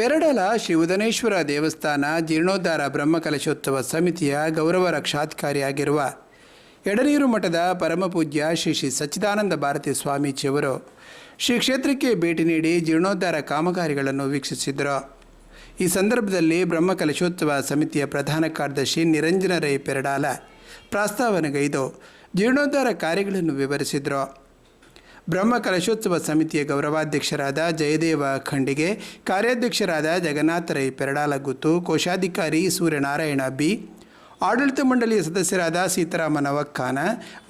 ಪೆರಡಲ ಶ್ರೀ ಉದನೇಶ್ವರ ದೇವಸ್ಥಾನ ಜೀರ್ಣೋದ್ಧಾರ ಬ್ರಹ್ಮಕಲಶೋತ್ಸವ ಸಮಿತಿಯ ಗೌರವ ರಕ್ಷಾಧಿಕಾರಿಯಾಗಿರುವ ಎಡನೀರು ಮಠದ ಪರಮಪೂಜ್ಯ ಶ್ರೀ ಶ್ರೀ ಸಚ್ಚಿದಾನಂದ ಭಾರತಿ ಸ್ವಾಮೀಜಿಯವರು ಶ್ರೀ ಕ್ಷೇತ್ರಕ್ಕೆ ಭೇಟಿ ನೀಡಿ ಜೀರ್ಣೋದ್ಧಾರ ಕಾಮಗಾರಿಗಳನ್ನು ವೀಕ್ಷಿಸಿದರು. ಈ ಸಂದರ್ಭದಲ್ಲಿ ಬ್ರಹ್ಮಕಲಶೋತ್ಸವ ಸಮಿತಿಯ ಪ್ರಧಾನ ಕಾರ್ಯದರ್ಶಿ ನಿರಂಜನ ರೈ ಪೆರಡಾಲ ಪ್ರಾಸ್ತಾವನೆಗೈದು ಜೀರ್ಣೋದ್ಧಾರ ಕಾರ್ಯಗಳನ್ನು ವಿವರಿಸಿದರು. ಬ್ರಹ್ಮ ಕಲಶೋತ್ಸವ ಸಮಿತಿಯ ಗೌರವಾಧ್ಯಕ್ಷರಾದ ಜಯದೇವ ಖಂಡಿಗೆ, ಕಾರ್ಯಾಧ್ಯಕ್ಷರಾದ ಜಗನ್ನಾಥ ರೈ ಪೆರಡಾಲಗುತ್ತು, ಕೋಶಾಧಿಕಾರಿ ಸೂರ್ಯನಾರಾಯಣ ಬಿ, ಆಡಳಿತ ಮಂಡಳಿಯ ಸದಸ್ಯರಾದ ಸೀತಾರಾಮ ನವಕ್ಖಾನ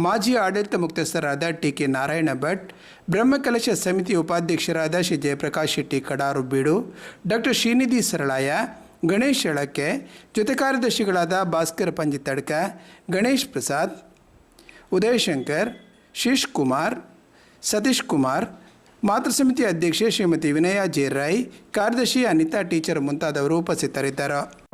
ಮಾಜಿ ಆಡಳಿತ ಮುಖ್ಯಸ್ಥರಾದ ಟಿ ಕೆ ನಾರಾಯಣ ಭಟ್ ಬ್ರಹ್ಮಕಲಶ ಸಮಿತಿ ಉಪಾಧ್ಯಕ್ಷರಾದ ಶ್ರೀ ಜಯಪ್ರಕಾಶ್ ಶೆಟ್ಟಿ ಕಡಾರು ಬೀಡು, ಡಾಕ್ಟರ್ ಶ್ರೀನಿಧಿ ಸರಳಾಯ ಗಣೇಶ್ ಎಳಕ್ಕೆ ಜೊತೆ ಕಾರ್ಯದರ್ಶಿಗಳಾದ ಭಾಸ್ಕರ್ ಪಂಜಿ ತಡ್ಕ ಗಣೇಶ್ ಪ್ರಸಾದ್, ಉದಯಶಂಕರ್, ಶೀಶ್ ಕುಮಾರ್ ಸತೀಶ್ ಕುಮಾರ್ ಮಾತೃ ಸಮಿತಿ ಅಧ್ಯಕ್ಷೆ ಶ್ರೀಮತಿ ವಿನಯ ರಾಯ್ ಕಾರ್ಯದರ್ಶಿ ಅನಿತಾ ಟೀಚರ್ ಮುಂತಾದವರು ಉಪಸ್ಥಿತರಿದ್ದರು.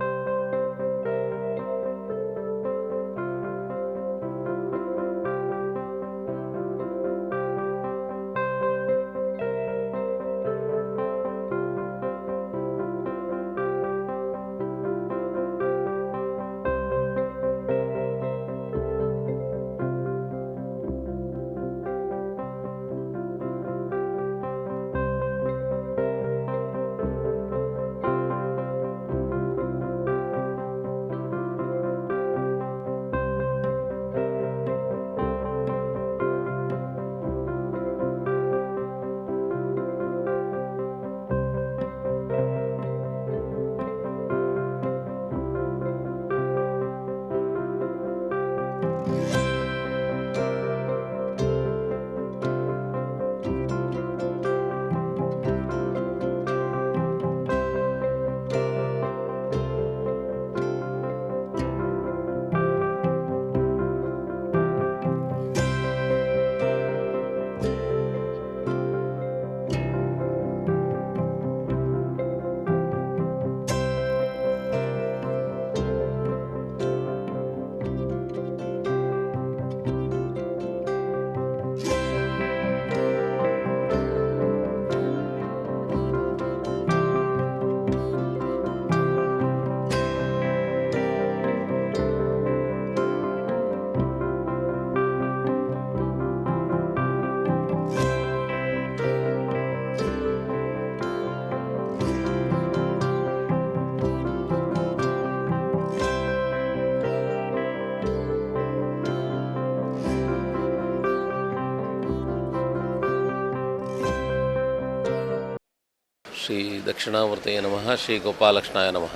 ಶ್ರೀ ದಕ್ಷಿಣಾಮೂರ್ತಯ ನಮಃ, ಶ್ರೀ ಗೋಪಾಲಕೃಷ್ಣಾಯ ನಮಃ.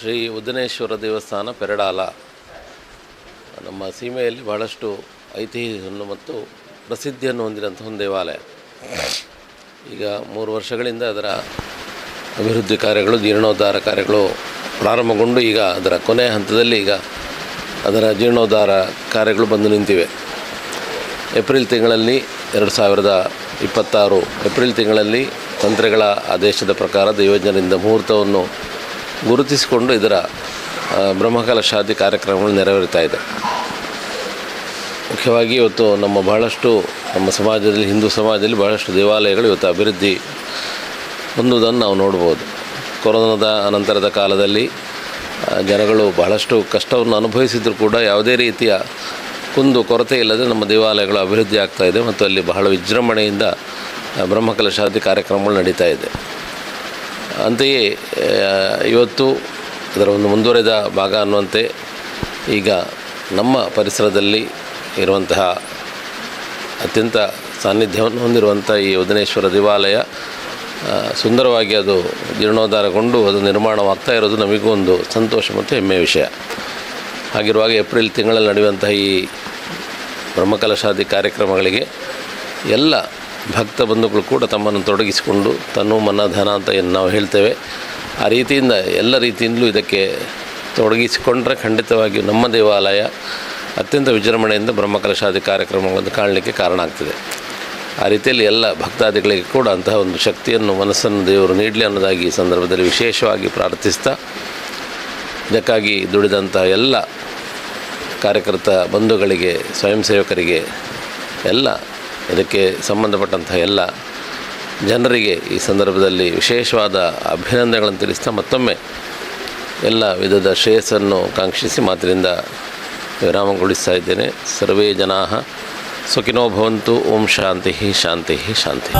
ಶ್ರೀ ಉದ್ದನೇಶ್ವರ ದೇವಸ್ಥಾನ ಪೆರಡಾಲ. ನಮ್ಮ ಸೀಮೆಯಲ್ಲಿ ಬಹಳಷ್ಟು ಐತಿಹ್ಯವನ್ನು ಮತ್ತು ಪ್ರಸಿದ್ಧಿಯನ್ನು ಹೊಂದಿದಂಥ ಒಂದು ದೇವಾಲಯ. ಈಗ ಮೂರು ವರ್ಷಗಳಿಂದ ಅದರ ಅಭಿವೃದ್ಧಿ ಕಾರ್ಯಗಳು, ಜೀರ್ಣೋದ್ಧಾರ ಕಾರ್ಯಗಳು ಪ್ರಾರಂಭಗೊಂಡು ಈಗ ಅದರ ಕೊನೆಯ ಹಂತದಲ್ಲಿ ಈಗ ಅದರ ಜೀರ್ಣೋದ್ಧಾರ ಕಾರ್ಯಗಳು ಬಂದು ನಿಂತಿವೆ. ಏಪ್ರಿಲ್ ತಿಂಗಳಲ್ಲಿ ಎರಡು ಸಾವಿರದ ಇಪ್ಪತ್ತಾರು ಏಪ್ರಿಲ್ ತಿಂಗಳಲ್ಲಿ ತಂತ್ರಿಗಳ ಆದೇಶದ ಪ್ರಕಾರ ದೈವಜ್ಞರಿಂದ ಮುಹೂರ್ತವನ್ನು ಗುರುತಿಸಿಕೊಂಡು ಇದರ ಬ್ರಹ್ಮಕಾಲ ಬ್ರಹ್ಮಕಲಶಾದಿ ಕಾರ್ಯಕ್ರಮಗಳು ನೆರವೇರ್ತಾ ಇದೆ. ಮುಖ್ಯವಾಗಿ ಇವತ್ತು ನಮ್ಮ ಬಹಳಷ್ಟು, ನಮ್ಮ ಸಮಾಜದಲ್ಲಿ, ಹಿಂದೂ ಸಮಾಜದಲ್ಲಿ ಬಹಳಷ್ಟು ದೇವಾಲಯಗಳು ಇವತ್ತು ಅಭಿವೃದ್ಧಿ ಹೊಂದುವುದನ್ನು ನಾವು ನೋಡ್ಬೋದು. ಕೊರೋನಾದ ಅನಂತರದ ಕಾಲದಲ್ಲಿ ಜನಗಳು ಬಹಳಷ್ಟು ಕಷ್ಟವನ್ನು ಅನುಭವಿಸಿದರೂ ಕೂಡ ಯಾವುದೇ ರೀತಿಯ ಕುಂದು ಕೊರತೆ ಇಲ್ಲದೆ ನಮ್ಮ ದೇವಾಲಯಗಳು ಅಭಿವೃದ್ಧಿ ಆಗ್ತಾ ಇದೆ ಮತ್ತು ಅಲ್ಲಿ ಬಹಳ ವಿಜೃಂಭಣೆಯಿಂದ ಬ್ರಹ್ಮಕಲಶಾದಿ ಕಾರ್ಯಕ್ರಮಗಳು ನಡೀತಾ ಇದೆ. ಅಂತೆಯೇ ಇವತ್ತು ಅದರ ಒಂದು ಮುಂದುವರೆದ ಭಾಗ ಅನ್ನುವಂತೆ ಈಗ ನಮ್ಮ ಪರಿಸರದಲ್ಲಿ ಇರುವಂತಹ ಅತ್ಯಂತ ಸಾನ್ನಿಧ್ಯವನ್ನು ಹೊಂದಿರುವಂಥ ಈ ಉದನೇಶ್ವರ ದೇವಾಲಯ ಸುಂದರವಾಗಿ ಅದು ಜೀರ್ಣೋದ್ಧಾರಗೊಂಡು ಅದು ನಿರ್ಮಾಣವಾಗ್ತಾ ಇರೋದು ನಮಗೂ ಒಂದು ಸಂತೋಷ ಮತ್ತು ಹೆಮ್ಮೆಯ ವಿಷಯ. ಹಾಗಿರುವಾಗ ಏಪ್ರಿಲ್ ತಿಂಗಳಲ್ಲಿ ನಡೆಯುವಂತಹ ಈ ಬ್ರಹ್ಮಕಲಶಾದಿ ಕಾರ್ಯಕ್ರಮಗಳಿಗೆ ಎಲ್ಲ ಭಕ್ತ ಬಂಧುಗಳು ಕೂಡ ತಮ್ಮನ್ನು ತೊಡಗಿಸಿಕೊಂಡು ತನ್ನು ಮನ ಧನ ಅಂತ ಏನು ನಾವು ಹೇಳ್ತೇವೆ. ಆ ರೀತಿಯಿಂದ ಎಲ್ಲ ರೀತಿಯಿಂದಲೂ ಇದಕ್ಕೆ ತೊಡಗಿಸಿಕೊಂಡ್ರೆ ಖಂಡಿತವಾಗಿಯೂ ನಮ್ಮ ದೇವಾಲಯ ಅತ್ಯಂತ ವಿಜೃಂಭಣೆಯಿಂದ ಬ್ರಹ್ಮಕಲಶಾದಿ ಕಾರ್ಯಕ್ರಮಗಳನ್ನು ಕಾಣಲಿಕ್ಕೆ ಕಾರಣ ಆಗ್ತದೆ. ಆ ರೀತಿಯಲ್ಲಿ ಎಲ್ಲ ಭಕ್ತಾದಿಗಳಿಗೆ ಕೂಡ ಅಂತಹ ಒಂದು ಶಕ್ತಿಯನ್ನು, ಮನಸ್ಸನ್ನು ದೇವರು ನೀಡಲಿ ಅನ್ನೋದಾಗಿ ಈ ಸಂದರ್ಭದಲ್ಲಿ ವಿಶೇಷವಾಗಿ ಪ್ರಾರ್ಥಿಸ್ತಾ, ಇದಕ್ಕಾಗಿ ದುಡಿದಂಥ ಎಲ್ಲ ಕಾರ್ಯಕರ್ತ ಬಂಧುಗಳಿಗೆ ಸ್ವಯಂ ಸೇವಕರಿಗೆ ಎಲ್ಲ, ಇದಕ್ಕೆ ಸಂಬಂಧಪಟ್ಟಂಥ ಎಲ್ಲ ಜನರಿಗೆ ಈ ಸಂದರ್ಭದಲ್ಲಿ ವಿಶೇಷವಾದ ಅಭಿನಂದನೆಗಳನ್ನು ತಿಳಿಸ್ತಾ ಮತ್ತೊಮ್ಮೆ ಎಲ್ಲ ವಿಧದ ಶ್ರೇಯಸ್ಸನ್ನು ಕಾಂಕ್ಷಿಸಿ ಮಾತಿನಿಂದ ವಿರಾಮಗೊಳಿಸ್ತಾ ಇದ್ದೇನೆ. ಸರ್ವೇ ಜನಾ ಸುಖಿನೋ ಭವಂತು, ಓಂ ಶಾಂತಿ ಶಾಂತಿ ಶಾಂತಿ.